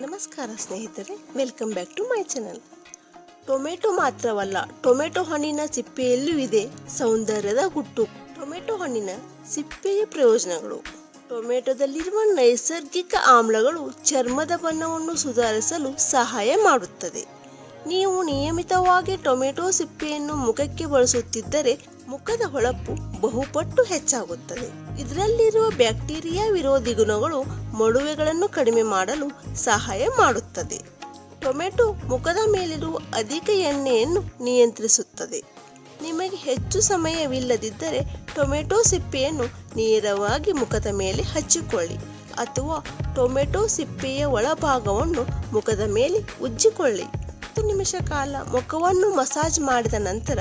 ನಮಸ್ಕಾರ ಸ್ನೇಹಿತರೆ welcome back to my channel tomato ಮಾತ್ರವಲ್ಲ, ಟೊಮೆಟೊ ಹಣ್ಣಿನ ಸಿಪ್ಪೆಯಲ್ಲೂ ಇದೆ ಸೌಂದರ್ಯದ ಗುಟ್ಟು ಟೊಮೆಟೊ ಹಣ್ಣಿನ ಸಿಪ್ಪೆಯ ಪ್ರಯೋಜನಗಳು. ಟೊಮೆಟೊದಲ್ಲಿರುವ ನೈಸರ್ಗಿಕ ಆಮ್ಲಗಳು ಚರ್ಮದ ಬಣ್ಣವನ್ನು ಸುಧಾರಿಸಲು ಸಹಾಯ ಮಾಡುತ್ತದೆ. ನೀವು ನಿಯಮಿತವಾಗಿ ಟೊಮೆಟೊ ಸಿಪ್ಪೆಯನ್ನು ಮುಖಕ್ಕೆ ಬಳಸುತ್ತಿದ್ದರೆ ಮುಖದ ಹೊಳಪು ಬಹುಪಟ್ಟು ಹೆಚ್ಚಾಗುತ್ತದೆ. ಇದರಲ್ಲಿರುವ ಬ್ಯಾಕ್ಟೀರಿಯಾ ವಿರೋಧಿ ಗುಣಗಳು ಮೊಡವೆಗಳನ್ನು ಕಡಿಮೆ ಮಾಡಲು ಸಹಾಯ ಮಾಡುತ್ತದೆ. ಟೊಮೆಟೊ ಮುಖದ ಮೇಲಿರುವ ಅಧಿಕ ಎಣ್ಣೆಯನ್ನು ನಿಯಂತ್ರಿಸುತ್ತದೆ. ನಿಮಗೆ ಹೆಚ್ಚು ಸಮಯವಿಲ್ಲದಿದ್ದರೆ ಟೊಮೆಟೊ ಸಿಪ್ಪೆಯನ್ನು ನೇರವಾಗಿ ಮುಖದ ಮೇಲೆ ಹಚ್ಚಿಕೊಳ್ಳಿ ಅಥವಾ ಟೊಮೆಟೊ ಸಿಪ್ಪೆಯ ಒಳಭಾಗವನ್ನು ಮುಖದ ಮೇಲೆ ಉಜ್ಜಿಕೊಳ್ಳಿ. ಹತ್ತು ನಿಮಿಷ ಕಾಲ ಮುಖವನ್ನು ಮಸಾಜ್ ಮಾಡಿದ ನಂತರ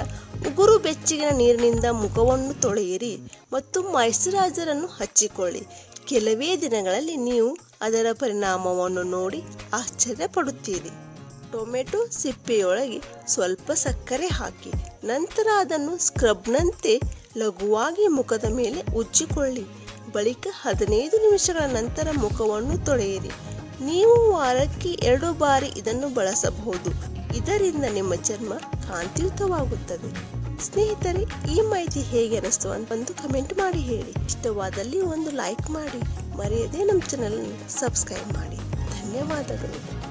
ಉಗುರು ಬೆಚ್ಚಗಿನ ನೀರಿನಿಂದ ಮುಖವನ್ನು ತೊಳೆಯಿರಿ ಮತ್ತು ಮಾಯಿಶ್ಚರೈಸರನ್ನು ಹಚ್ಚಿಕೊಳ್ಳಿ. ಕೆಲವೇ ದಿನಗಳಲ್ಲಿ ನೀವು ಅದರ ಪರಿಣಾಮವನ್ನು ನೋಡಿ ಆಶ್ಚರ್ಯ ಪಡುತ್ತೀರಿ ಟೊಮೆಟೊ ಸಿಪ್ಪೆಯೊಳಗೆ ಸ್ವಲ್ಪ ಸಕ್ಕರೆ ಹಾಕಿ, ನಂತರ ಅದನ್ನು ಸ್ಕ್ರಬ್ನಂತೆ ಲಘುವಾಗಿ ಮುಖದ ಮೇಲೆ ಉಜ್ಜಿಕೊಳ್ಳಿ. ಬಳಿಕ ಹದಿನೈದು ನಿಮಿಷಗಳ ನಂತರ ಮುಖವನ್ನು ತೊಳೆಯಿರಿ. ನೀವು ವಾರಕ್ಕೆ ಎರಡು ಬಾರಿ ಇದನ್ನು ಬಳಸಬಹುದು. ಇದರಿಂದ ನಿಮ್ಮ ಚರ್ಮ ಕಾಂತಿಯುತವಾಗುತ್ತದೆ. ಸ್ನೇಹಿತರೆ, ಈ ಮಾಹಿತಿ ಹೇಗೆ ಅನಿಸ್ತು ಅಂತ ಒಂದು ಕಮೆಂಟ್ ಮಾಡಿ ಹೇಳಿ. ಇಷ್ಟವಾದಲ್ಲಿ ಒಂದು ಲೈಕ್ ಮಾಡಿ. ಮರೆಯದೆ ನಮ್ಮ ಚಾನಲ್ ಸಬ್ಸ್ಕ್ರೈಬ್ ಮಾಡಿ. ಧನ್ಯವಾದಗಳು.